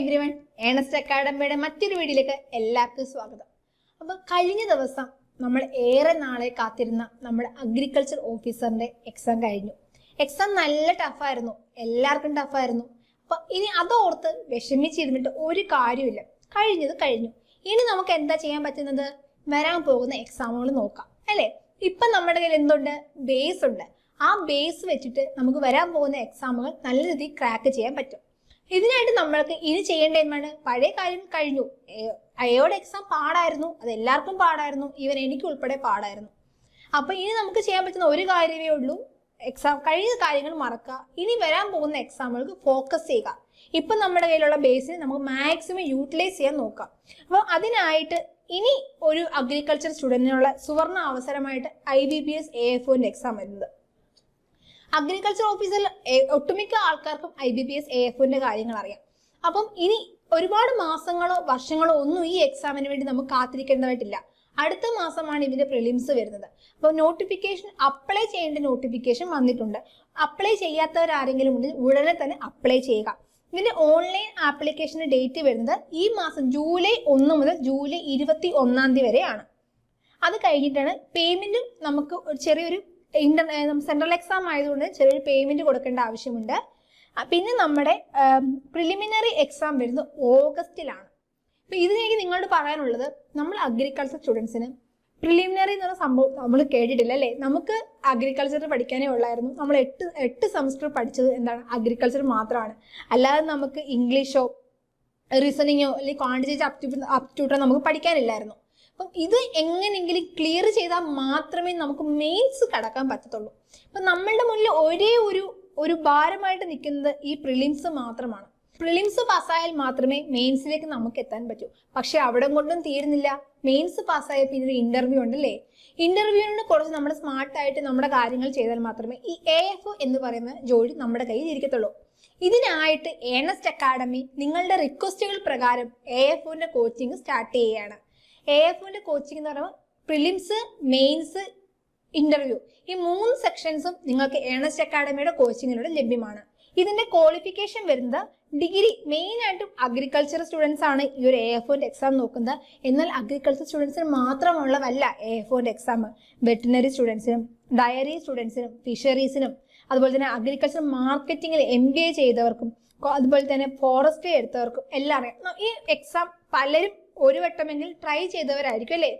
Every one Ernest അക്കാഡമിയുടെ മറ്റൊരു വീഡിയോയിലേക്ക് എല്ലാവർക്കും സ്വാഗതം. അപ്പോൾ കഴിഞ്ഞ ദിവസം നമ്മൾ ഏറെ നാളെ കാത്തിരുന്ന നമ്മുടെ അഗ്രികൾച്ചർ ഓഫീസറിന്റെ എക്സാം കഴിഞ്ഞു. എക്സാം നല്ല ടഫായിരുന്നു എല്ലാവർക്കും ടഫായിരുന്നു അപ്പൊ ഇനി അതോർത്ത് വിഷമിച്ചിരുന്നിട്ട് ഒരു കാര്യമില്ല കഴിഞ്ഞത് കഴിഞ്ഞു. ഇനി നമുക്ക് എന്താ ചെയ്യാൻ പറ്റുന്നത്? വരാൻ പോകുന്ന എക്സാമുകൾ നോക്കാം. അല്ലേ? ഇപ്പൊ നമ്മുടെ കയ്യിൽ എന്തുണ്ട്? ബേസ് ഉണ്ട്. ആ ബേസ് വെച്ചിട്ട് നമുക്ക് വരാൻ പോകുന്ന എക്സാമുകൾ നല്ല രീതിയിൽ ക്രാക്ക് ചെയ്യാൻ പറ്റും. ഇതിനായിട്ട് നമ്മൾക്ക് ഇനി ചെയ്യേണ്ട എന്താണ്? പഴയ കാര്യം കഴിഞ്ഞു. അയോടെ എക്സാം പാടായിരുന്നു. അത് എല്ലാവർക്കും പാടായിരുന്നു. ഈവൻ എനിക്ക് ഉൾപ്പെടെ പാടായിരുന്നു. അപ്പൊ ഇനി നമുക്ക് ചെയ്യാൻ പറ്റുന്ന ഒരു കാര്യമേ ഉള്ളൂ. എക്സാം കഴിഞ്ഞ കാര്യങ്ങൾ മറക്കുക. ഇനി വരാൻ പോകുന്ന എക്സാമുകൾക്ക് ഫോക്കസ് ചെയ്യുക. ഇപ്പൊ നമ്മുടെ കയ്യിലുള്ള ബേസിനെ നമുക്ക് മാക്സിമം യൂട്ടിലൈസ് ചെയ്യാൻ നോക്കാം. അപ്പോൾ അതിനായിട്ട് ഇനി ഒരു അഗ്രികൾച്ചർ സ്റ്റുഡന്റിനുള്ള സുവർണ അവസരമായിട്ട് I B B S A F ഒന്റെ exam വരുന്നത്. അഗ്രികൾച്ചർ ഓഫീസിൽ ഒട്ടുമിക്ക ആൾക്കാർക്കും I B B S A എഫിന്റെ കാര്യങ്ങൾ അറിയാം. അപ്പം ഇനി ഒരുപാട് മാസങ്ങളോ വർഷങ്ങളോ ഒന്നും ഈ എക്സാമിന് വേണ്ടി നമുക്ക് കാത്തിരിക്കേണ്ടതായിട്ടില്ല. അടുത്ത മാസമാണ് ഇതിന്റെ പ്രിലിംസ് വരുന്നത്. അപ്പോൾ നോട്ടിഫിക്കേഷൻ അപ്ലൈ ചെയ്യേണ്ട നോട്ടിഫിക്കേഷൻ വന്നിട്ടുണ്ട്. അപ്ലൈ ചെയ്യാത്തവരാരെങ്കിലും ഉണ്ടെങ്കിൽ ഉടനെ തന്നെ അപ്ലൈ ചെയ്യുക. ഇതിന്റെ ഓൺലൈൻ ആപ്ലിക്കേഷന്റെ ഡേറ്റ് വരുന്നത് ഈ മാസം ജൂലൈ ഒന്ന് മുതൽ ജൂലൈ ഇരുപത്തി ഒന്നാം തീയതി വരെയാണ്. അത് കഴിഞ്ഞിട്ടാണ് പേയ്മെന്റും നമുക്ക് ചെറിയൊരു ഇന്റർ സെൻട്രൽ എക്സാം ആയതുകൊണ്ട് ചെറിയൊരു പേയ്മെന്റ് കൊടുക്കേണ്ട ആവശ്യമുണ്ട്. പിന്നെ നമ്മുടെ പ്രിലിമിനറി എക്സാം വരുന്നത് ഓഗസ്റ്റിലാണ്. അപ്പൊ ഇതിനെനിക്ക് നിങ്ങളോട് പറയാനുള്ളത് നമ്മൾ അഗ്രികൾച്ചർ സ്റ്റുഡൻസിന് പ്രിലിമിനറി എന്ന് പറഞ്ഞ സംഭവം നമ്മൾ കേട്ടിട്ടില്ല അല്ലേ? നമുക്ക് അഗ്രികൾച്ചർ പഠിക്കാനേ ഉള്ളായിരുന്നു. നമ്മൾ എട്ട് എട്ട് സെമസ്റ്റർ പഠിച്ചത് എന്താണ്? അഗ്രികൾച്ചർ മാത്രമാണ് അല്ലാതെ നമുക്ക് ഇംഗ്ലീഷോ റീസണിങ്ങോ അല്ലെങ്കിൽ ക്വാണ്ടിറ്റേറ്റ് അപ്റ്റ്യൂട്ടോ നമുക്ക് പഠിക്കാനില്ലായിരുന്നു. അപ്പം ഇത് എങ്ങനെയെങ്കിലും ക്ലിയർ ചെയ്താൽ മാത്രമേ നമുക്ക് മെയിൻസ് കടക്കാൻ പറ്റത്തുള്ളൂ. അപ്പം നമ്മളുടെ മുന്നിൽ ഒരേ ഒരു ഒരു ഭാരമായിട്ട് നിൽക്കുന്നത് ഈ പ്രിലിംസ് മാത്രമാണ്. പ്രിലിംസ് പാസ്സായാൽ മാത്രമേ മെയിൻസിലേക്ക് നമുക്ക് എത്താൻ പറ്റൂ. പക്ഷെ അവിടെ കൊണ്ടും തീരുന്നില്ല. മെയിൻസ് പാസ്സായ പിന്നെ ഒരു ഇന്റർവ്യൂ ഉണ്ടല്ലേ? ഇന്റർവ്യൂവിന് കുറച്ച് നമ്മൾ സ്മാർട്ടായിട്ട് നമ്മുടെ കാര്യങ്ങൾ ചെയ്താൽ മാത്രമേ ഈ എ എഫ് എന്ന് പറയുന്ന ജോലി നമ്മുടെ കയ്യിൽ ഇരിക്കത്തുള്ളൂ. ഇതിനായിട്ട് ഏണസ്റ്റ് അക്കാഡമി നിങ്ങളുടെ റിക്വസ്റ്റുകൾ പ്രകാരം എ എഫ് കോച്ചിങ് സ്റ്റാർട്ട് ചെയ്യുകയാണ്. എ എഫിന്റെ കോച്ചിങ് എന്ന് പറയുമ്പോൾ പ്രിലിംസ് മെയിൻസ് ഇന്റർവ്യൂ ഈ മൂന്ന് സെക്ഷൻസും നിങ്ങൾക്ക് ഏണസ്റ്റ് അക്കാഡമിയുടെ കോച്ചിങ്ങിലൂടെ ലഭ്യമാണ്. ഇതിന്റെ ക്വാളിഫിക്കേഷൻ വരുന്നത് ഡിഗ്രി മെയിൻ ആയിട്ടും അഗ്രികൾച്ചർ സ്റ്റുഡൻസ് ആണ് ഈ ഒരു എ എഫ് എക്സാം നോക്കുന്നത്. എന്നാൽ അഗ്രികൾച്ചർ സ്റ്റുഡൻസിന് മാത്രമുള്ളതല്ല എ എഫ് എക്സാം വെറ്റിനറി സ്റ്റുഡൻസിനും ഡയറി സ്റ്റുഡൻസിനും ഫിഷറീസിനും അതുപോലെ തന്നെ അഗ്രികൾച്ചർ മാർക്കറ്റിംഗിൽ എം ബി എ ചെയ്തവർക്കും അതുപോലെ തന്നെ ഫോറസ്റ്റ് എടുത്തവർക്കും എല്ലാം അറിയാം ഈ എക്സാം പലരും ഒരു വട്ടമെങ്കിൽ ട്രൈ ചെയ്തവരായിരിക്കും അല്ലേ?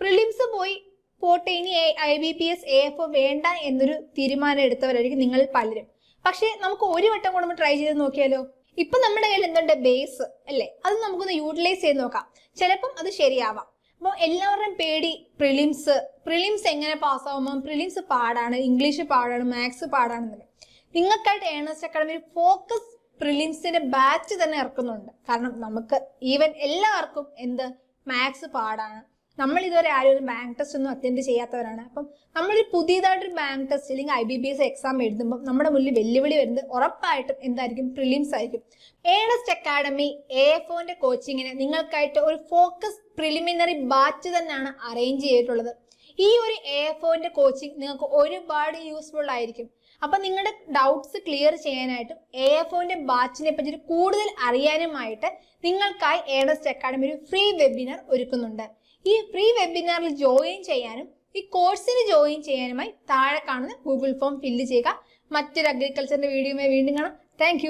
പ്രിലിംസ് പോയി പോട്ടെ ഇനി I B P S A F വേണ്ട എന്നൊരു തീരുമാനം എടുത്തവരായിരിക്കും നിങ്ങൾ പലരും. പക്ഷേ നമുക്ക് ഒരു വട്ടം കൂടെ ട്രൈ ചെയ്ത് നോക്കിയാലോ? ഇപ്പൊ നമ്മുടെ കയ്യിൽ എന്തുണ്ട്? ബേസ് അല്ലേ? അത് നമുക്കൊന്ന് യൂട്ടിലൈസ് ചെയ്ത് നോക്കാം. ചിലപ്പം അത് ശരിയാവാം. അപ്പോൾ എല്ലാവരുടെയും പേടി പ്രിലിംസ് പ്രിലിംസ് എങ്ങനെ പാസ്സാവുമ്പോൾ പ്രിലിംസ് പാടാണ് ഇംഗ്ലീഷ് പാടാണ് മാത്സ് പാടാണെന്നൊക്കെ. നിങ്ങൾക്കായിട്ട് ഏണസ്റ്റ് അക്കാഡമി ഫോക്കസ് പ്രിലിംസിന്റെ ബാച്ച് തന്നെ ഇറക്കുന്നുണ്ട്. കാരണം നമുക്ക് ഈവൻ എല്ലാവർക്കും എന്ത് മാത്സ് പാടാണ്. നമ്മൾ ഇതുവരെ ആരും ഒരു ബാങ്ക് ടെസ്റ്റ് ഒന്നും അറ്റൻഡ് ചെയ്യാത്തവരാണ്. അപ്പം നമ്മൾ പുതിയതായിട്ടൊരു ബാങ്ക് ടെസ്റ്റ് അല്ലെങ്കിൽ I B B S exam എഴുതുമ്പോൾ നമ്മുടെ മുന്നിൽ വെല്ലുവിളി വരുന്നത് ഉറപ്പായിട്ടും എന്തായിരിക്കും? പ്രിലിംസ് ആയിരിക്കും. ഏണസ്റ്റ് അക്കാഡമി എ എഫ് ഒന്റെ കോച്ചിങ്ങിന് നിങ്ങൾക്കായിട്ട് ഒരു ഫോക്കസ് പ്രിലിമിനറി ബാച്ച് തന്നെയാണ് അറേഞ്ച് ചെയ്തിട്ടുള്ളത്. ഈ ഒരു എ എഫ് ഒന്റെ കോച്ചിങ് നിങ്ങൾക്ക് ഒരുപാട് യൂസ്ഫുൾ ആയിരിക്കും. അപ്പൊ നിങ്ങളുടെ ഡൗട്ട്സ് ക്ലിയർ ചെയ്യാനായിട്ടും എ എഫ് ഒന്റെ ബാച്ചിനെ പറ്റി കൂടുതൽ അറിയാനുമായിട്ട് നിങ്ങൾക്കായി ഏണസ്റ്റ് അക്കാഡമി ഒരു ഫ്രീ വെബിനാർ ഒരുക്കുന്നുണ്ട്. ഈ ഫ്രീ വെബിനാറിൽ ജോയിൻ ചെയ്യാനും ഈ കോഴ്സിന് ജോയിൻ ചെയ്യാനുമായി താഴെ കാണുന്ന ഗൂഗിൾ ഫോം ഫില്ല് ചെയ്യുക. മറ്റൊരു അഗ്രികൾച്ചറിന്റെ വീഡിയോയുമായി വീണ്ടും കാണാം. താങ്ക്